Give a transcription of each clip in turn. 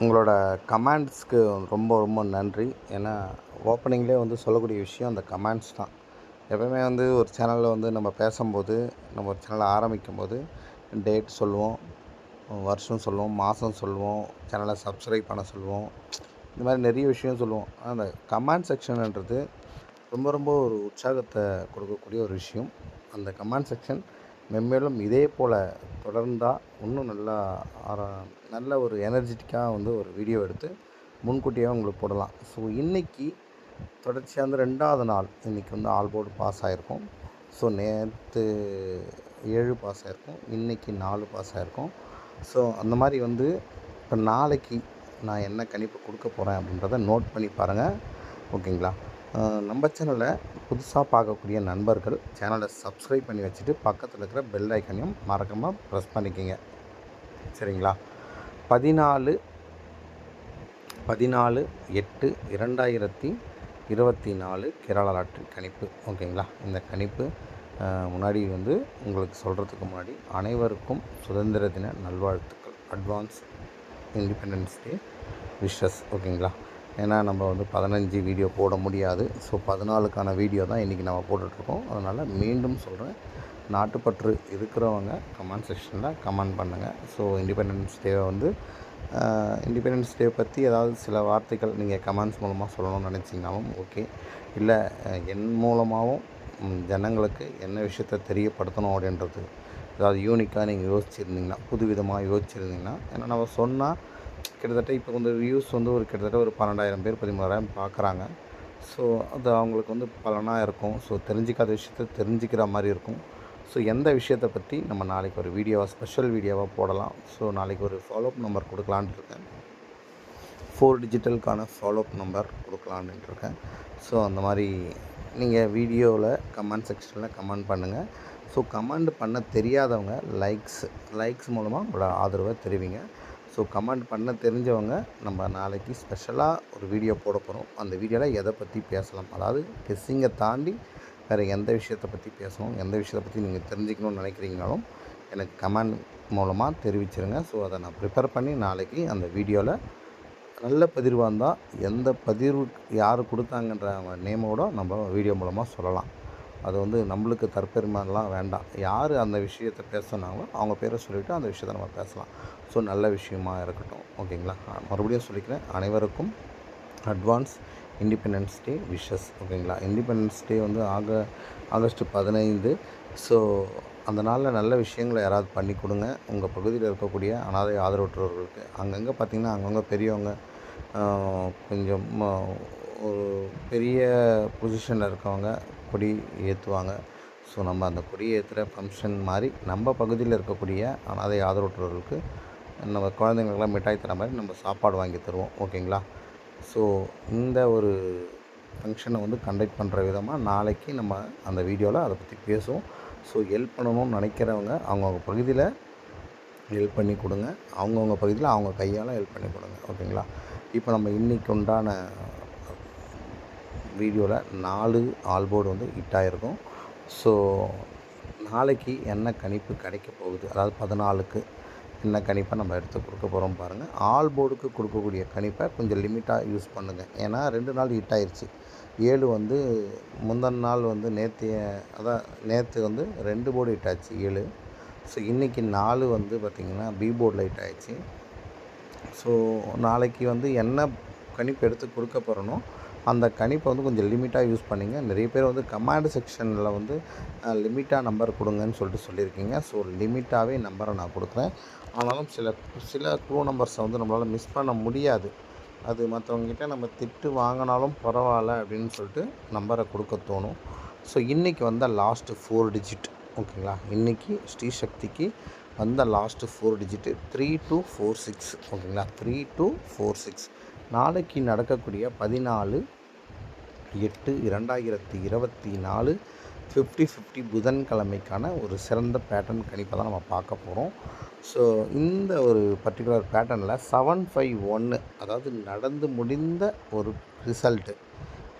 உங்களோட கமெண்ட்ஸ்க்கு ரொம்ப ரொம்ப நன்றி. ஏன்னா ஓப்பனிங்லேயே வந்து சொல்லக்கூடிய விஷயம் அந்த கமெண்ட்ஸ் தான். எப்பவுமே வந்து ஒரு சேனலில் வந்து நம்ம பேசும்போது நம்ம ஒரு சேனலை ஆரம்பிக்கும் போது டேட் சொல்லுவோம் வருஷம் சொல்லுவோம் மாதம் சொல்லுவோம் சேனலை சப்ஸ்கிரைப் பண்ண சொல்லுவோம் இந்த மாதிரி நிறைய விஷயம் சொல்லுவோம். அந்த கமெண்ட் செக்ஷன்ன்றது ரொம்ப ரொம்ப ஒரு உற்சாகத்தை கொடுக்கக்கூடிய ஒரு விஷயம். அந்த கமெண்ட் செக்ஷன் மென்மேலும் இதே போல் தொடர்ந்தால் இன்னும் நல்லா ஆர- நல்ல ஒரு எனர்ஜெட்டிக்காக வந்து ஒரு வீடியோ எடுத்து முன்கூட்டியே உங்களுக்கு போடலாம். ஸோ இன்றைக்கி தொடர்ச்சியாக வந்து ரெண்டாவது நாள் இன்றைக்கி வந்து ஆல் போர்டு பாஸ் ஆகிருக்கும் ஸோ நேற்று ஏழு பாஸ் ஆகிருக்கும் இன்றைக்கி நாலு பாஸ் ஆகிருக்கும் ஸோ அந்த மாதிரி வந்து இப்போ நாளைக்கு நான் என்ன கணிப்பு கொடுக்க போகிறேன் அப்படின்றத நோட் பண்ணி பாருங்கள் ஓகேங்களா நம்ம சேனலை புதுசாக பார்க்கக்கூடிய நண்பர்கள் சேனலை சப்ஸ்கிரைப் பண்ணி வச்சுட்டு பக்கத்தில் இருக்கிற பெல் ஐக்கனையும் மறக்காமல் ப்ரெஸ் பண்ணிக்கோங்க. சரிங்களா? பதினாலு பதினாலு எட்டு இரண்டாயிரத்தி இருபத்தி நாலு கேரளா லாட்ரி கணிப்பு. ஓகேங்களா? இந்த கணிப்பு முன்னாடி வந்து உங்களுக்கு சொல்கிறதுக்கு முன்னாடி அனைவருக்கும் சுதந்திர தின நல்வாழ்த்துக்கள். அட்வான்ஸ் இண்டிபெண்டன்ஸ் டே விஷஸ் ஓகேங்களா? ஏன்னா நம்ம வந்து பதினஞ்சு வீடியோ போட முடியாது. ஸோ பதினாலுக்கான வீடியோ தான் இன்றைக்கி நம்ம போட்டுட்ருக்கோம். அதனால் மீண்டும் சொல்கிறேன் நாட்டுப்பற்று இருக்கிறவங்க கமெண்ட் செக்ஷனில் கமெண்ட் பண்ணுங்கள் ஸோ இண்டிபெண்டன்ஸ் டேவை வந்து இண்டிபெண்டன்ஸ் டே பற்றி ஏதாவது சில வார்த்தைகள் நீங்கள் கமெண்ட்ஸ் மூலமாக சொல்லணும்னு நினச்சிங்கனாலும் ஓகே இல்லை என் மூலமாகவும் ஜனங்களுக்கு என்ன விஷயத்தை தெரியப்படுத்தணும் அப்படின்றது ஏதாவது யூனிக்காக நீங்கள் யோசிச்சிருந்தீங்கன்னா புதுவிதமாக யோசிச்சிருந்தீங்கன்னா ஏன்னா நம்ம சொன்னால் கிட்டத்தட்ட இப்போ வந்து வியூஸ் வந்து ஒரு கிட்டத்தட்ட ஒரு பன்னெண்டாயிரம் பேர் பதிமூணாயிரம் பார்க்குறாங்க. ஸோ அது அவங்களுக்கு வந்து பலனாக இருக்கும். ஸோ தெரிஞ்சிக்காத விஷயத்த தெரிஞ்சுக்கிற மாதிரி இருக்கும். ஸோ எந்த விஷயத்தை பற்றி நம்ம நாளைக்கு ஒரு வீடியோவாக ஸ்பெஷல் வீடியோவாக போடலாம். ஸோ நாளைக்கு ஒரு ஃபாலோஅப் நம்பர் கொடுக்கலான்னு இருக்கேன். ஃபோர் டிஜிட்டலுக்கான ஃபாலோஅப் நம்பர் கொடுக்கலான்னு இருக்கேன். ஸோ அந்த மாதிரி நீங்கள் வீடியோவில் கமெண்ட் செக்ஷனில் கமெண்ட் பண்ணுங்கள் ஸோ கமெண்ட் பண்ண தெரியாதவங்க லைக்ஸ் லைக்ஸ் மூலமாக உங்களோட ஆதரவை தெரிவிங்க. ஸோ கமெண்ட் பண்ண தெரிஞ்சவங்க நம்ம நாளைக்கு ஸ்பெஷலாக ஒரு வீடியோ போட போகிறோம் அந்த வீடியோவில் எதை பற்றி பேசலாம்? அதாவது கெஸ்ஸிங்கை தாண்டி வேறு எந்த விஷயத்தை பற்றி பேசணும்? எந்த விஷயத்தை பற்றி நீங்கள் தெரிஞ்சுக்கணும்னு நினைக்கிறீங்கனாலும் எனக்கு கமெண்ட் மூலமாக தெரிவிச்சிருங்க. ஸோ அதை நான் ப்ரிப்பேர் பண்ணி நாளைக்கு அந்த வீடியோவில் நல்ல பதிர்வாக இருந்தால் எந்த பதிர்வு யார் கொடுத்தாங்கன்ற அவங்க நேமோட நம்ம வீடியோ மூலமாக சொல்லலாம். அது வந்து நம்மளுக்கு தற்பெருமைலாம் வேண்டாம். யார் அந்த விஷயத்தை பேசுனாங்களோ அவங்க பேரை சொல்லிவிட்டு அந்த விஷயத்தை நம்ம பேசலாம். ஸோ நல்ல விஷயமா இருக்கட்டும். ஓகேங்களா? மறுபடியும் சொல்லிக்கிறேன். அனைவருக்கும் அட்வான்ஸ் இண்டிபெண்டன்ஸ் டே விஷஸ் ஓகேங்களா? இண்டிபெண்டன்ஸ் டே வந்து ஆக ஆகஸ்ட் பதினைந்து. ஸோ அந்த நாளில் நல்ல விஷயங்களை யாராவது பண்ணி கொடுங்க. உங்கள் பகுதியில் இருக்கக்கூடிய அனாதை ஆதரவற்றவர்களுக்கு அங்கங்கே பார்த்திங்கன்னா அங்கங்கே பெரியவங்க கொஞ்சம் ம, ஒரு பெரிய பொசிஷனில் இருக்கவங்க கொடி ஏற்றுவாங்க ஸோ நம்ம அந்த கொடி ஏற்றுகிற ஃபங்க்ஷன் மாதிரி நம்ம பகுதியில் இருக்கக்கூடிய அனாதை ஆதரவற்றவர்களுக்கு நம்ம குழந்தைங்களுக்கெல்லாம் மிட்டாய் தர மாதிரி நம்ம சாப்பாடு வாங்கி தருவோம். ஓகேங்களா ஸோ இந்த ஒரு ஃபங்க்ஷனை வந்து கண்டக்ட் பண்ணுற விதமாக நாளைக்கு நம்ம அந்த வீடியோவில் அதை பற்றி பேசுவோம். ஸோ ஹெல்ப் பண்ணணும்னு நினைக்கிறவங்க அவங்கவுங்க பகுதியில் ஹெல்ப் பண்ணி கொடுங்க. அவங்கவுங்க பகுதியில் அவங்க கையால் ஹெல்ப் பண்ணி கொடுங்க. ஓகேங்களா இப்போ நம்ம இன்றைக்கு உண்டான வீடியோவில் நாலு ஆல்போர்டு வந்து ஹிட் ஆகிருக்கும் ஸோ நாளைக்கு என்ன கணிப்பு கிடைக்க போகுது? அதாவது பதினாலுக்கு என்ன கணிப்பை நம்ம எடுத்து கொடுக்க போகிறோம் பாருங்கள் ஆல் போர்டுக்கு கொடுக்கக்கூடிய கணிப்பை கொஞ்சம் லிமிட்டாக யூஸ் பண்ணுங்கள் ஏன்னா ரெண்டு நாள் ஹிட் ஆயிடுச்சு ஏழு வந்து முந்தின நாள் வந்து நேற்றைய அதான் நேற்று வந்து ரெண்டு போர்டு ஹிட் ஆச்சு ஏழு. ஸோ இன்றைக்கி நாலு வந்து பார்த்திங்கன்னா பி போர்டில் ஹிட் ஆயிடுச்சு ஸோ நாளைக்கு வந்து என்ன கணிப்பு எடுத்து கொடுக்க போகிறனோ அந்த கணிப்பை வந்து கொஞ்சம் லிமிட்டாக யூஸ் பண்ணிங்க. நிறைய பேர் வந்து கமாண்ட் செக்ஷனில் வந்து லிமிட்டாக நம்பர் கொடுங்கன்னு சொல்லிட்டு சொல்லியிருக்கீங்க. ஸோ லிமிட்டாகவே நம்பரை நான் கொடுக்குறேன். ஆனாலும் சில சில க்ரூ நம்பர்ஸை வந்து நம்மளால் மிஸ் பண்ண முடியாது. அது மற்றவங்ககிட்ட நம்ம திட்டு வாங்கினாலும் பரவாயில்ல அப்படின்னு சொல்லிட்டு நம்பரை கொடுக்க தோணும். ஸோ இன்றைக்கி வந்த லாஸ்ட்டு ஃபோர் டிஜிட் ஓகேங்களா? இன்றைக்கி ஸ்ரீசக்திக்கு வந்த last four digit three two four six ஓகேங்களா? த்ரீ டூ ஃபோர் சிக்ஸ் நாளைக்கு நடக்கக்கூடிய பதினாலு எட்டு இரண்டாயிரத்தி இருபத்தி நாலு ஃபிஃப்டி ஃபிஃப்டி புதன்கிழமைக்கான ஒரு சிறந்த பேட்டர்ன் கணிப்பை தான் நம்ம பார்க்க போகிறோம் ஸோ இந்த ஒரு பர்டிகுலர் பேட்டர்னில் செவன் ஃபைவ் ஒன்று அதாவது நடந்து முடிந்த ஒரு ரிசல்ட்டு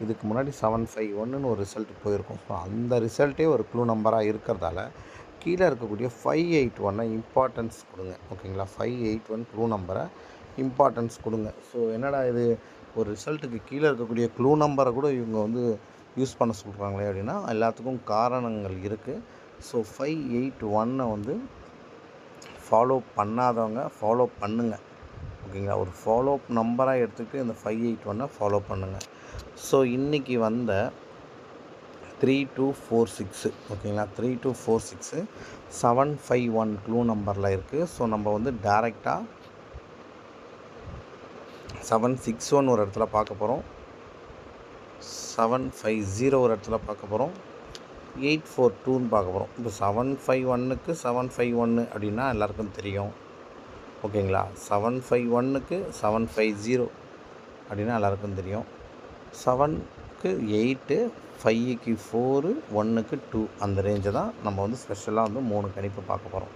இதுக்கு முன்னாடி செவன் ஃபைவ் ஒன்றுன்னு ஒரு ரிசல்ட் போயிருக்கும். ஸோ அந்த ரிசல்ட்டே ஒரு க்ளூ நம்பராக இருக்கிறதால கீழே இருக்கக்கூடிய ஃபைவ் எயிட் ஒன்னை இம்பார்ட்டன்ஸ் கொடுங்க. ஓகேங்களா ஃபைவ் எயிட் ஒன் க்ளூ நம்பரை இம்பார்ட்டன்ஸ் கொடுங்க. ஸோ என்னடா இது? ஒரு ரிசல்ட்டுக்கு கீழே இருக்கக்கூடிய க்ளூ நம்பரை கூட இவங்க வந்து யூஸ் பண்ண சொல்கிறாங்களே அப்படின்னா எல்லாத்துக்கும் காரணங்கள் இருக்குது ஸோ ஃபைவ் எயிட் ஒன்னை வந்து ஃபாலோ பண்ணாதவங்க ஃபாலோ பண்ணுங்கள் ஓகேங்களா ஒரு ஃபாலோ நம்பராக எடுத்துக்கிட்டு இந்த ஃபைவ் எயிட் ஒன்னை ஃபாலோ பண்ணுங்கள் ஸோ இன்றைக்கி வந்த த்ரீ டூ ஃபோர் சிக்ஸு ஓகேங்களா three two four six seven five one clue நம்பரில் இருக்குது ஸோ நம்ம வந்து டேரெக்டாக செவன் சிக்ஸ் ஒன் ஒரு இடத்துல பார்க்க போகிறோம் செவன் ஃபைவ் ஜீரோ ஒரு இடத்துல பார்க்க போகிறோம் எயிட் ஃபோர் டூன்னு பார்க்க போகிறோம் இப்போ செவன் ஃபைவ் ஒன்னுக்கு செவன் ஃபைவ் ஒன்று அப்படின்னா எல்லாருக்கும் தெரியும். ஓகேங்களா? செவன் ஃபைவ் ஒன்னுக்கு செவன் ஃபைவ் ஜீரோ அப்படின்னா எல்லாருக்கும் தெரியும். செவனுக்கு எயிட்டு ஃபைவுக்கு ஃபோரு ஒன்றுக்கு டூ அந்த ரேஞ்சை தான் நம்ம வந்து ஸ்பெஷலாக வந்து மூணு கணிப்பு பார்க்க போகிறோம்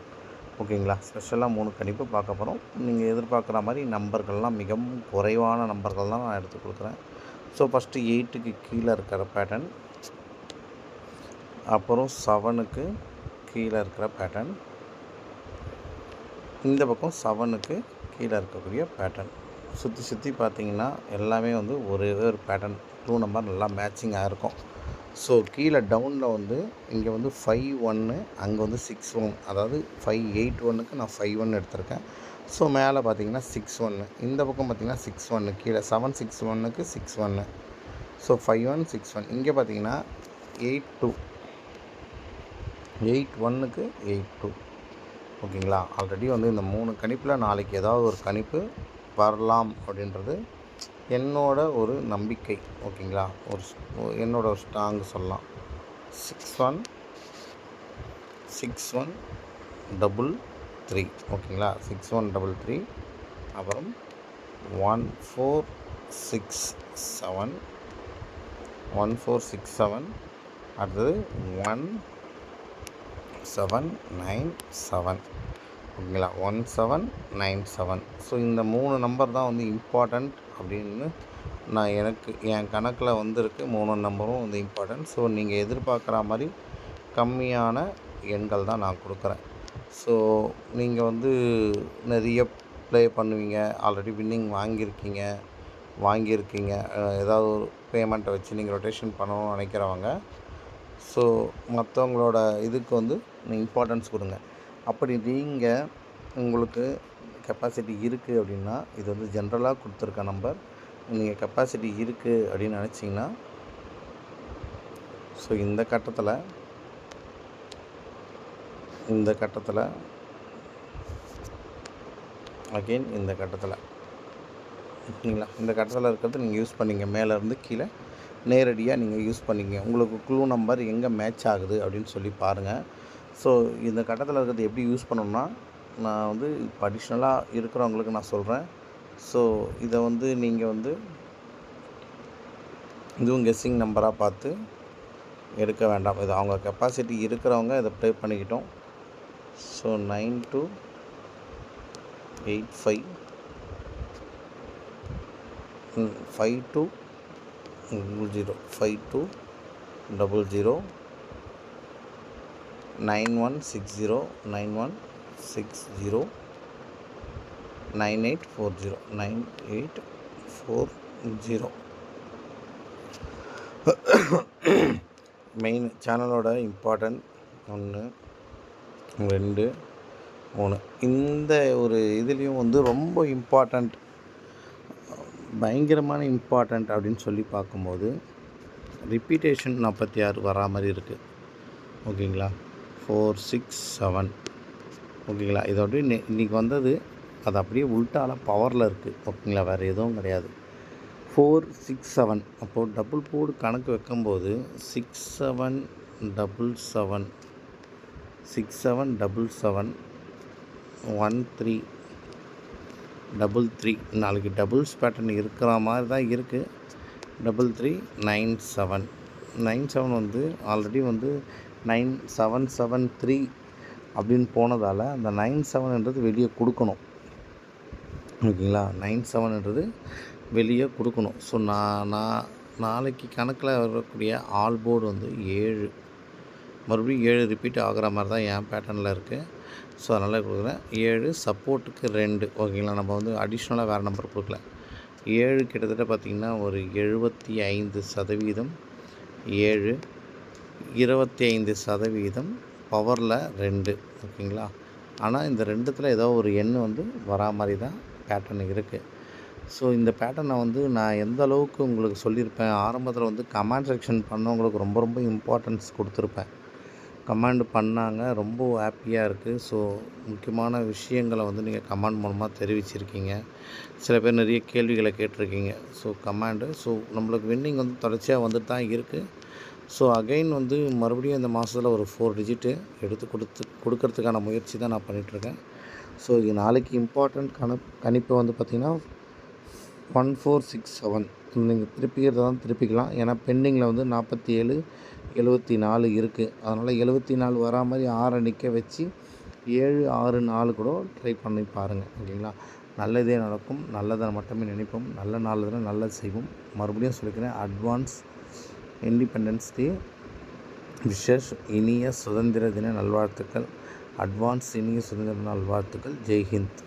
ஓகேங்களா? ஸ்பெஷலாக மூணு கணிப்பு பார்க்க போகிறோம் நீங்கள் எதிர்பார்க்குற மாதிரி நம்பர்கள்லாம் மிகவும் குறைவான நம்பர்கள் தான் நான் எடுத்து கொடுக்குறேன். ஸோ ஃபஸ்ட்டு எயிட்டுக்கு கீழே இருக்கிற பேட்டர்ன் அப்புறம் செவனுக்கு கீழே இருக்கிற பேட்டர்ன் இந்த பக்கம் செவனுக்கு கீழே இருக்கக்கூடிய பேட்டர்ன் சுற்றி சுற்றி பார்த்தீங்கன்னா எல்லாமே வந்து ஒரே ஒரு பேட்டர்ன் டூ நம்பர் நல்லா மேட்சிங்காக இருக்கும். ஸோ கீழே டவுனில் வந்து இங்கே வந்து ஃபைவ் ஒன்று அங்கே வந்து சிக்ஸ் ஒன் அதாவது ஃபைவ் எயிட் ஒன்னுக்கு நான் ஃபைவ் ஒன் எடுத்திருக்கேன். ஸோ மேலே பார்த்தீங்கன்னா சிக்ஸ் ஒன்று இந்த பக்கம் பார்த்தீங்கன்னா சிக்ஸ் ஒன்று கீழே செவன் சிக்ஸ் ஒன்னுக்கு சிக்ஸ் ஒன்று so five one six one இங்கே பார்த்தீங்கன்னா எயிட் டூ எயிட் ஒன்னுக்கு எயிட் டூ ஓகேங்களா ஆல்ரெடி வந்து இந்த மூணு கணிப்பில் நாளைக்கு ஏதாவது ஒரு கணிப்பு வரலாம் அப்படின்றது என்னோட ஒரு நம்பிக்கை ஓகேங்களா? ஒரு என்னோட ஒரு ஸ்ட்ராங் சொல்லலாம். Six one six one double three ஓகேங்களா? சிக்ஸ் ஒன் டபுள் த்ரீ அப்புறம் one four six seven one four six seven அடுத்தது ஒன் செவன் நைன் செவன் ஓகேங்களா? One seven nine seven so இந்த மூணு நம்பர் தான் வந்து இம்பார்ட்டண்ட் அப்படின்னு நான் எனக்கு என் கணக்கில் வந்திருக்கு. மூணு நம்பரும் வந்து இம்பார்ட்டன்ட் ஸோ நீங்கள் எதிர்பார்க்குற மாதிரி கம்மியான எண்கள் தான் நான் கொடுக்குறேன். ஸோ நீங்கள் வந்து நிறைய ப்ளே பண்ணுவீங்க. ஆல்ரெடி வின்னிங் வாங்கியிருக்கீங்க. வாங்கியிருக்கீங்க. ஏதாவது ஒரு பேமெண்ட்டை வச்சு நீங்கள் ரொட்டேஷன் பண்ணணும்னு நினைக்கிறவங்க. ஸோ மற்றவங்களோட இதுக்கு வந்து இம்பார்ட்டன்ஸ் கொடுங்க. அப்படி நீங்கள் உங்களுக்கு கெப்பாசிட்டி இருக்குது அப்படின்னா இது வந்து ஜென்ரலாக கொடுத்துருக்க நம்பர் நீங்கள் கெப்பாசிட்டி இருக்குது அப்படின்னு நினச்சிங்கன்னா ஸோ இந்த கட்டத்தில் இந்த கட்டத்தில் அகெயின் இந்த கட்டத்தில். ஓகேங்களா இந்த கட்டத்தில் இருக்கிறது நீங்கள் யூஸ் பண்ணிங்க. மேலேருந்து கீழே நேரடியாக நீங்கள் யூஸ் பண்ணிங்க. உங்களுக்கு க்ளூ நம்பர் எங்கே மேட்ச் ஆகுது அப்படின்னு சொல்லி பாருங்கள் ஸோ இந்த கட்டத்தில் இருக்கிறது எப்படி யூஸ் பண்ணணும்னா நான் வந்து இப்போ அடிஷ்னலாக இருக்கிறவங்களுக்கு நான் சொல்கிறேன் ஸோ இதை வந்து நீங்கள் வந்து இதுவும் கெஸ்ஸிங் நம்பராக பார்த்து எடுக்க வேண்டாம். இது அவங்க கெப்பாசிட்டி இருக்கிறவங்க இதை ப்ளே பண்ணிக்கிட்டோம். So nine two eight five five two double zero five two double zero nine one six zero nine one six zero nine eight four zero nine eight four zero main சேனலோட important ஒன்று ரெண்டு மூணு. இந்த ஒரு இதுலேயும் வந்து ரொம்ப important பயங்கரமான இம்பார்ட்டண்ட் அப்படின்னு சொல்லி பார்க்கும்போது ரிப்பீட்டேஷன் நாற்பத்தி ஆறு வரா மாதிரி இருக்குது ஓகேங்களா? ஃபோர் சிக்ஸ் செவன் ஓகேங்களா? இது அப்படியே இன்றைக்கி இன்னைக்கு வந்தது அது அப்படியே உள்டால பவரில் இருக்குது ஓகேங்களா? வேறு எதுவும் கிடையாது. ஃபோர் சிக்ஸ் செவன் அப்போது டபுள் போர்டு கணக்கு வைக்கும்போது six seven double seven six seven double seven one three double three நாளைக்கு டபுள்ஸ் பேட்டர்ன் இருக்கிற மாதிரி தான் இருக்குது double three nine seven nine seven வந்து ஆல்ரெடி வந்து நைன் செவன் செவன் த்ரீ அப்படின்னு போனதால் அந்த நைன் செவன்ன்றது வெளியே கொடுக்கணும். ஓகேங்களா? நைன் செவன்ன்றது வெளியே கொடுக்கணும். ஸோ நான் நான் நாளைக்கு கணக்கில் வரக்கூடிய ஆல் போர்டு வந்து ஏழு. மறுபடியும் ஏழு ரிப்பீட் ஆகிற மாதிரி தான் என் பேட்டர்னில் இருக்குது ஸோ அதனால் கொடுக்குறேன். ஏழு சப்போர்ட்டுக்கு ரெண்டு. ஓகேங்களா? நம்ம வந்து அடிஷ்னலாக வேறு நம்பர் கொடுக்கல. ஏழு கிட்டத்தட்ட பார்த்திங்கன்னா ஒரு எழுபத்தி ஐந்து சதவீதம். ஏழு இருபத்தி ஐந்து சதவீதம். பவரில் ரெண்டு ஓகேங்களா? ஆனால் இந்த ரெண்டுத்தில் ஏதோ ஒரு எண் வந்து வரா மாதிரி தான் பேட்டர்ன் இருக்குது ஸோ இந்த பேட்டர்னை வந்து நான் எந்த அளவுக்கு உங்களுக்கு சொல்லியிருப்பேன் ஆரம்பத்தில் வந்து கமாண்ட் செக்ஷன் பண்ணவங்களுக்கு ரொம்ப ரொம்ப இம்பார்ட்டன்ஸ் கொடுத்துருப்பேன். கமாண்ட் பண்ணாங்க ரொம்ப ஹாப்பியாக இருக்குது ஸோ முக்கியமான விஷயங்களை வந்து நீங்கள் கமாண்ட் மூலமாக தெரிவிச்சிருக்கீங்க. சில பேர் நிறைய கேள்விகளை கேட்டிருக்கீங்க. ஸோ கமாண்டு ஸோ நம்மளுக்கு வின்னிங் வந்து தொடர்ச்சியாக வந்துட்டு தான் இருக்குது ஸோ அகைன் வந்து மறுபடியும் இந்த மாதத்தில் ஒரு ஃபோர் டிஜிட்டு எடுத்து கொடுத்து கொடுக்கறதுக்கான முயற்சி தான் நான் பண்ணிகிட்ருக்கேன் ஸோ இது நாளைக்கு இம்பார்ட்டண்ட் கணப் கணிப்பு வந்து பார்த்திங்கன்னா ஒன் ஃபோர் சிக்ஸ் செவன் நீங்கள் திருப்பிக்கிறத தான் திருப்பிக்கலாம். ஏன்னா பெண்டிங்கில் வந்து நாற்பத்தி ஏழு எழுபத்தி நாலு இருக்குது அதனால் எழுபத்தி நாலு வரா மாதிரி ஆறை நிற்க வச்சு ஏழு ஆறு நாலு கூட ட்ரை பண்ணி பாருங்கள் ஓகேங்களா? நல்லதே நடக்கும். நல்லதை மட்டுமே நினைப்போம். நல்ல நாளில் நல்லது செய்வோம். மறுபடியும் சொல்லிக்கிறேன் அட்வான்ஸ் இண்டிபெண்டன்ஸ் டே விஷஸ் இனிய சுதந்திர தின நல்வாழ்த்துக்கள். அட்வான்ஸ் இனிய சுதந்திர நல்வாழ்த்துக்கள். ஜெய்ஹிந்த்